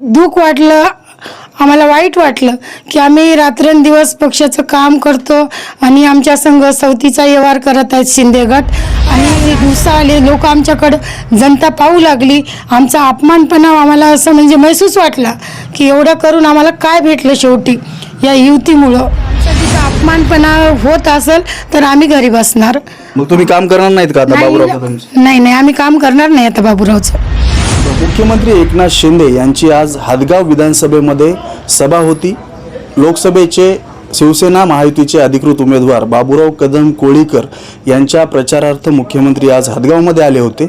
दुःख वाटलं आम्हाला वाईट वाटलं की आम्ही रात्रंदिवस पक्षाचं काम करतो आणि आमच्या संघ सवतीचा व्यवहार करत आहेत शिंदे गट. आणि दिवसा आले लोक आमच्याकडं जनता पाहू लागली. आमचा अपमानपणा आम्हाला असं म्हणजे महसूस वाटला की एवढं करून आम्हाला काय भेटलं शेवटी या युतीमुळं. तिथं अपमानपणा होत असेल तर आम्ही घरी बसणार. मग तुम्ही काम करणार नाहीत का आता बाबूराव कदमचे नाही नाही आम्ही काम करणार नाही आता बाबूरावचं. मुख्यमंत्री एकनाथ शिंदे यांची आज हादगाव विधानसभेमध्ये सभा होती. लोकसभेचे शिवसेना महायुतीचे अधिकृत उमेदवार बाबूराव कदम कोळीकर यांच्या प्रचारार्थ मुख्यमंत्री आज हदगावमध्ये आले होते.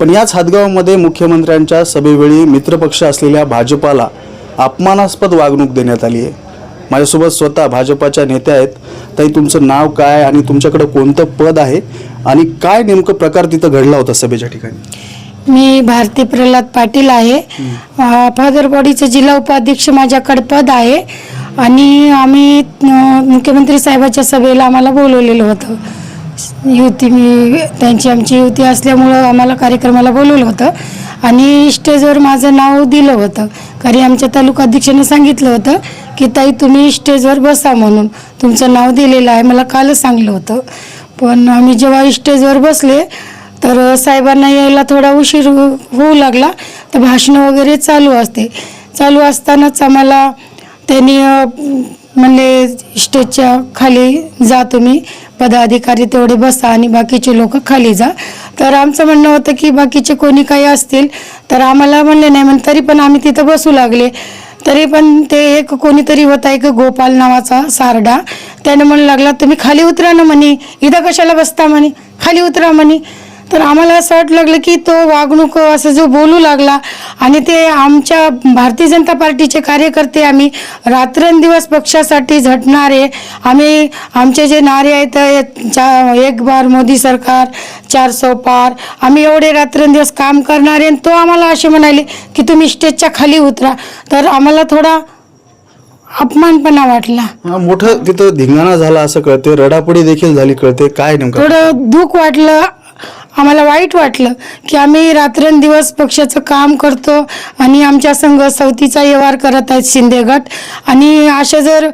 पण याच हदगावमध्ये मुख्यमंत्र्यांच्या सभेवेळी मित्रपक्ष असलेल्या भाजपाला अपमानास्पद वागणूक देण्यात आली आहे. माझ्यासोबत स्वतः भाजपाच्या नेत्या आहेत. ताई तुमचं नाव काय आणि तुमच्याकडं कोणतं पद आहे आणि काय नेमकं प्रकार तिथं घडला होता सभेच्या ठिकाणी? मी भारती प्रल्हाद पाटील आहे. फादर बॉडीचं जिल्हा उपाध्यक्ष माझ्याकडे पद आहे आणि आम्ही मुख्यमंत्री साहेबाच्या सभेला आम्हाला बोलवलेलं होतं. युती मी त्यांची आमची युती असल्यामुळं आम्हाला कार्यक्रमाला बोलवलं होतं आणि स्टेजवर माझं नाव दिलं होतं. कारण आमच्या तालुका अध्यक्षाने सांगितलं होतं की ताई तुम्ही स्टेजवर बसा म्हणून. तुमचं नाव दिलेलं आहे मला कालच सांगलं होतं. पण आम्ही जेव्हा स्टेजवर बसले तर साहेबांना यायला थोडा उशीर हो-, होऊ लागला. तर भाषणं वगैरे चालू असते. चालू असतानाच आम्हाला त्यांनी म्हणले स्टेजच्या खाली जा तुम्ही. पदाधिकारी तेवढे बसा आणि बाकीचे लोक खाली जा. तर आमचं म्हणणं होतं की बाकीचे कोणी काही असतील तर आम्हाला म्हणले नाही म्हण तरी पण आम्ही तिथं बसू लागले. तरी पण ते एक कोणीतरी होता एक गोपाल नावाचा सारडा. त्याने म्हणू लागला तुम्ही खाली उतरा ना म्हणे. इथं कशाला बसता म्हणे? खाली उतरा म्हणे. तर आम्हाला असं वाटलं लागलं की तो वागणूक असं जो बोलू लागला आणि ते आमच्या भारतीय जनता पार्टीचे कार्यकर्ते आम्ही रात्रंदिवस पक्षासाठी झटणारे आम्ही आमचे जे नारे आहेत एक बार मोदी सरकार चार सौ पार आम्ही एवढे रात्रंदिवस काम करणारे आणि तो आम्हाला असे म्हणाले की तुम्ही स्टेजच्या खाली उतरा. तर आम्हाला थोडा अपमानपणा वाटला. मोठं तिथं धिंगाणा झाला असं कळते रडापडी देखील झाली कळते काय नेमकं थोडं दुःख वाटलं. आम्हाला वाईट वाटलं की आम्ही रात्रंदिवस पक्षाचं काम करतो आणि आमच्या संघ सवतीचा व्यवहार करत आहेत शिंदे गट. आणि अशा जर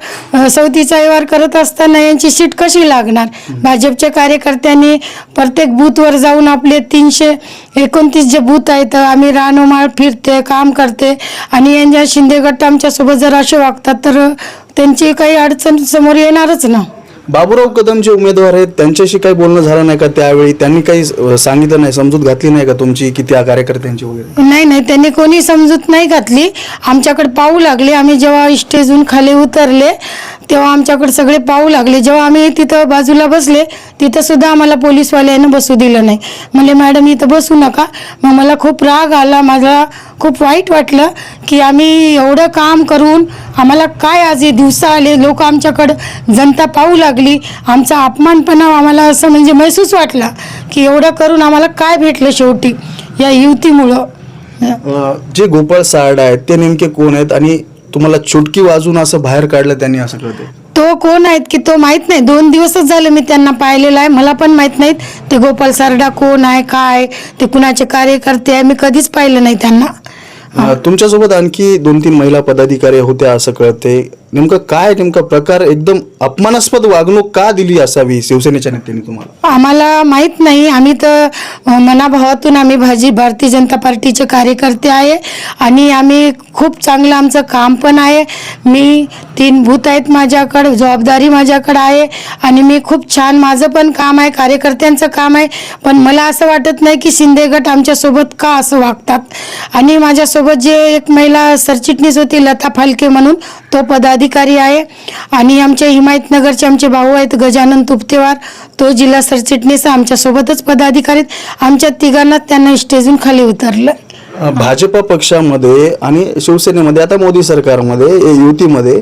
सवतीचा व्यवहार करत असताना यांची सीट कशी लागणार? भाजपच्या कार्यकर्त्यांनी प्रत्येक बूथवर जाऊन आपले तीनशे एकोणतीस जे बूथ आहेत आम्ही रानोमाळ फिरते काम करते आणि यांच्या शिंदे गट आमच्यासोबत जर असे वागतात तर त्यांची काही अडचण समोर येणारच ना. बाबूराव कदम जे उमेदवार आहेत त्यांच्याशी काही बोलणं झालं नाही का त्यावेळी? त्यांनी काही सांगितलं नाही समजूत घातली नाही का तुमची की त्या कार्यकर्त्यांची वगैरे? नाही नाही त्यांनी कोणी समजूत नाही घातली. आमच्याकडे पाहू लागले. आम्ही जेव्हा स्टेजहून खाली उतरले तेव्हा आमच्याकडे सगळे पाहू लागले. जेव्हा आम्ही तिथं बाजूला बसले तिथं सुद्धा आम्हाला पोलीसवाल्यानं बसू दिलं नाही. म्हणले मॅडम इथं बसू नका. मग मला खूप राग आला. माझा खूप वाईट वाटलं की आम्ही एवढं काम करून आम्हाला काय आज हे दिवसा आले? लोक आमच्याकडं जनता पाहू लागली. आमचा अपमानपणा आम्हाला असं म्हणजे महसूस वाटला की एवढं करून आम्हाला काय भेटलं शेवटी या युतीमुळं? जे गोपाळ सारडा आहेत ते नेमके कोण आहेत? आणि तुम्हाला चुटकी वाजून असं बाहेर काढलं त्यांनी असं कळते तो कोण आहेत की तो माहीत नाही? दोन दिवसच झाले मी त्यांना पाहिलेलं आहे. मला पण माहीत नाहीत ते गोपाल सारडा कोण आहे काय ते कुणाचे कार्यकर्ते आहे? मी कधीच पाहिलं नाही त्यांना. तुमच्यासोबत आणखी दोन तीन महिला पदाधिकारी होत्या असं कळते नेमकं काय नेमका प्रकार एकदम अपमानास्पद वागणूक का दिली असावी शिवसेनेच्या नेत्यांनी तुम्हाला? आम्हाला माहीत नाही. आम्ही तर मनाभावातून आम्ही भाजी भारतीय जनता पार्टीचे कार्यकर्ते आहे आणि आम्ही खूप चांगलं आमचं काम पण आहे. मी तीन भूत आहेत माझ्याकडं जबाबदारी माझ्याकडं आहे आणि मी खूप छान माझं पण काम आहे कार्यकर्त्यांचं काम आहे. पण मला असं वाटत नाही की शिंदे गट आमच्यासोबत का असं वागतात. आणि माझ्यासोबत जे एक महिला सरचिटणीस होती लता फालके म्हणून तो पदाधिकारी अधिकारी आहे. आणि आमच्या हिमायतनगरचे आमचे भाऊ आहेत गजानन तुपतेवार. तो जिल्हा सरचिटणीस आमच्यासोबतच पदाधिकारी आहेत. आमच्या तिघांना त्यांना स्टेजून खाली उतरलं. भाजप पक्षामध्ये आणि शिवसेनेमध्ये आता मोदी सरकारमध्ये युतीमध्ये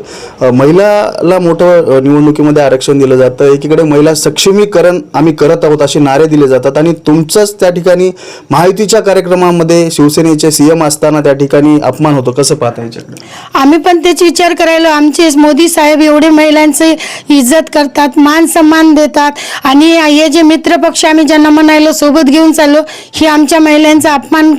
महिलाला मोठं निवडणुकीमध्ये आरक्षण दिलं जातं. एकीकडे महिला सक्षमीकरण आम्ही करत आहोत असे नारे दिले जातात. आणि तुमचंच त्या ठिकाणी माहितीच्या कार्यक्रमामध्ये शिवसेनेचे सीएम असताना त्या ठिकाणी अपमान होतो. कसं पाहता आम्ही पण तेच विचार करायला. आमचे मोदी साहेब एवढे महिलांचे इज्जत करतात मान सन्मान देतात. आणि हे जे मित्रपक्ष आम्ही ज्यांना म्हणायला सोबत घेऊन चाललो ही आमच्या महिलांचा अपमान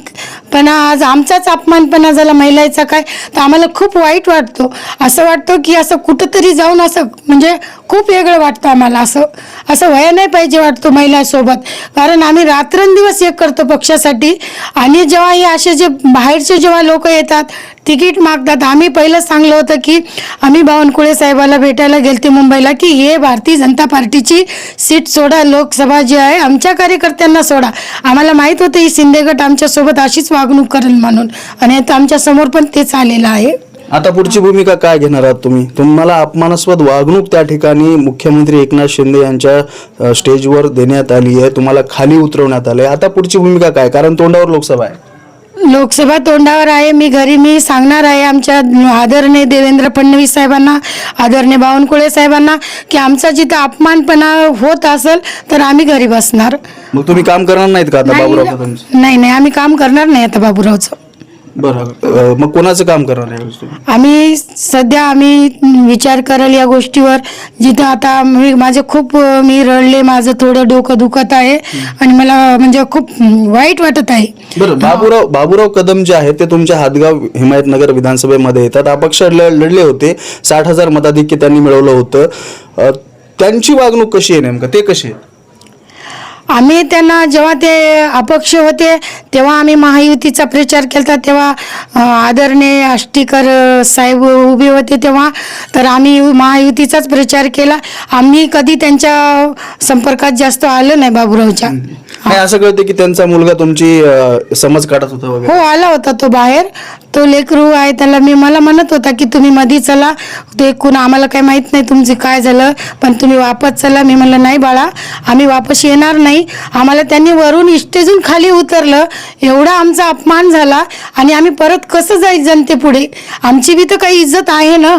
पण ना आज आमचाच अपमानपणा झाला महिलाचा काय? तर आम्हाला खूप वाईट वाटतो. असं वाटतं की असं कुठंतरी जाऊन असं म्हणजे खूप वेगळं वाटतं आम्हाला. असं असं व्हायला नाही पाहिजे वाटतो महिलासोबत. कारण आम्ही रात्रंदिवस एक करतो पक्षासाठी. आणि जेव्हा हे असे जे बाहेरचे जेव्हा लोक येतात तिकीट मागतात आम्ही पहिलं सांगलं होतं की आम्ही बावनकुळे साहेबाला भेटायला गेलते मुंबईला की हे भारतीय जनता पार्टीची सीट सोडा लोकसभा जी आहे आमच्या कार्यकर्त्यांना सोडा. आम्हाला माहीत होतं ही शिंदे गट आमच्यासोबत अशीच वागणूक करेल म्हणून. आणि आता आमच्यासमोर पण तेच आलेलं आहे. आता पुढची भूमिका काय घेणार आहात तुम्ही? तुम्हाला अपमानास्पद वागणूक त्या ठिकाणी मुख्यमंत्री एकनाथ शिंदे यांच्या स्टेजवर देण्यात आली आहे. तुम्हाला खाली उतरवण्यात आले आता पुढची भूमिका काय? कारण तोंडावर लोकसभा आहे. लोकसभा तोंडावर आहे. मी घरी मी सांगणार आहे आमच्या आदरणीय देवेंद्र फडणवीस साहेबांना आदरणीय बावनकुळे साहेबांना की आमचा जिथं अपमानपणा होत असेल तर आम्ही घरी बसणार. मग तुम्ही काम करणार नाहीत का आता बाबूराव कदमचं नाही नाही आम्ही काम करणार नाही आता बाबूरावचं. बरं. मग कोणाचं काम करणार आहे तुम्ही? आम्ही सध्या आम्ही विचार कराल या गोष्टीवर. जिथं आता मी माझे खूप मी रडले माझं थोडं डोकं दुखत आहे. आणि मला म्हणजे खूप वाईट वाटत आहे. बरं बाबूराव बाबूराव कदम जे आहेत ते तुमच्या हातगाव हिमायतनगर विधानसभेमध्ये येतात. अपक्ष ल- लढले होते. साठ हजार मताधिक्य त्यांनी मिळवलं होतं. अ, त्यांची वागणूक कशी आहे नेमकं? ते कसे आहेत? आम्ही त्यांना जेव्हा ते अपक्ष होते तेव्हा आम्ही महायुतीचा प्रचार केला तेव्हा आदरणीय आष्टीकर अं, साहेब उभे होते तेव्हा. तर आम्ही महायुतीचाच प्रचार केला. आम्ही कधी त्यांच्या संपर्कात जास्त आलो नाही बाबूरावच्या. असं कळते की त्यांचा मुलगा तुमची समज काढत होता हो आला होता तो बाहेर. तो लेकरू आहे त्याला मी मला म्हणत होता की तुम्ही मधी चला. ते कोण आम्हाला काही माहीत नाही तुमचं काय झालं पण तुम्ही वापस चला. मी म्हणलं नाही बाळा आम्ही वापस येणार नाही. आम्हाला त्यांनी वरून स्टेजून खाली उतरलं. एवढा आमचा अपमान झाला आणि आम्ही परत कसं जाईल जनतेपुढे आमची बी तर काही इज्जत आहे ना?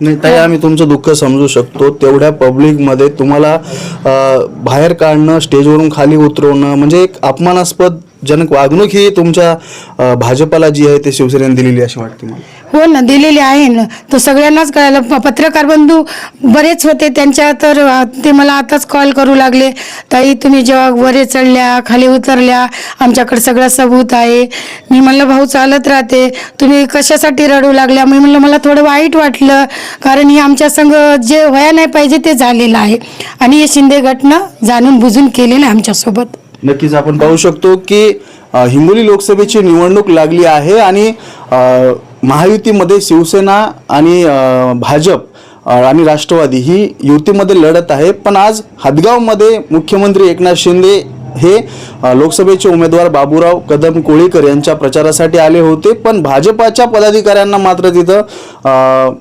नाही ताई आम्ही तुमचं दुःख समजू शकतो. तेवढ्या पब्लिकमध्ये तुम्हाला बाहेर काढणं स्टेजवरून खाली उतरवणं म्हणजे एक अपमानास्पद जनक वागणूक ही तुमच्या अ, भाजपाला जी आहे ते शिवसेनेने दिलेली अशी वाटते मला हो ना दिलेली आहे ना. तो सगळ्यांनाच कळायला प- पत्रकार बंधू बरेच होते त्यांच्या तर अ, ते मला आताच कॉल करू लागले. ताई तुम्ही जेव्हा वरे चढल्या खाली उतरल्या आमच्याकडे सगळं सबूत आहे. मी म्हणलं भाऊ चालत राहते. तुम्ही कशासाठी रडू लागल्या? मी म्हणलं मला थोडं वाईट वाटलं कारण हे आमच्या संग जे व्हायला नाही पाहिजे ते झालेलं आहे. आणि हे शिंदे गटनं जाणून बुजून केलेलं आहे आमच्यासोबत. नक्कीच आपण पाहू शकतो की हिंगोली लोकसभेची निवडणूक लागली आहे आणि महायुतीमध्ये शिवसेना आणि भाजप आणि राष्ट्रवादी ही युतीमध्ये लढत आहे. पण आज हदगावमध्ये मुख्यमंत्री एकनाथ शिंदे हे लोकसभेचे उमेदवार बाबूराव कदम कोळीकर यांच्या प्रचारासाठी आले होते. पण भाजपाच्या पदाधिकाऱ्यांना मात्र तिथं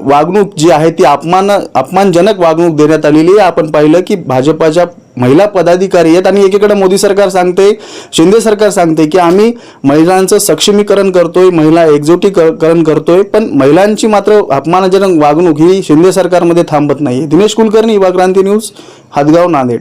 वागणूक जी आहे ती अपमान अपमानजनक वागणूक देण्यात आलेली आहे. आपण पाहिलं की भाजपाच्या महिला पदाधिकारी आहेत आणि एकीकडे मोदी सरकार सांगते शिंदे सरकार सांगते की आम्ही महिलांचं सक्षमीकरण करतोय महिला एकजुटीकरण करतोय पण महिलांची मात्र अपमानजनक वागणूक ही शिंदे सरकारमध्ये थांबत नाही दिनेश कुलकर्णी युवा क्रांती न्यूज हातगाव नांदेड.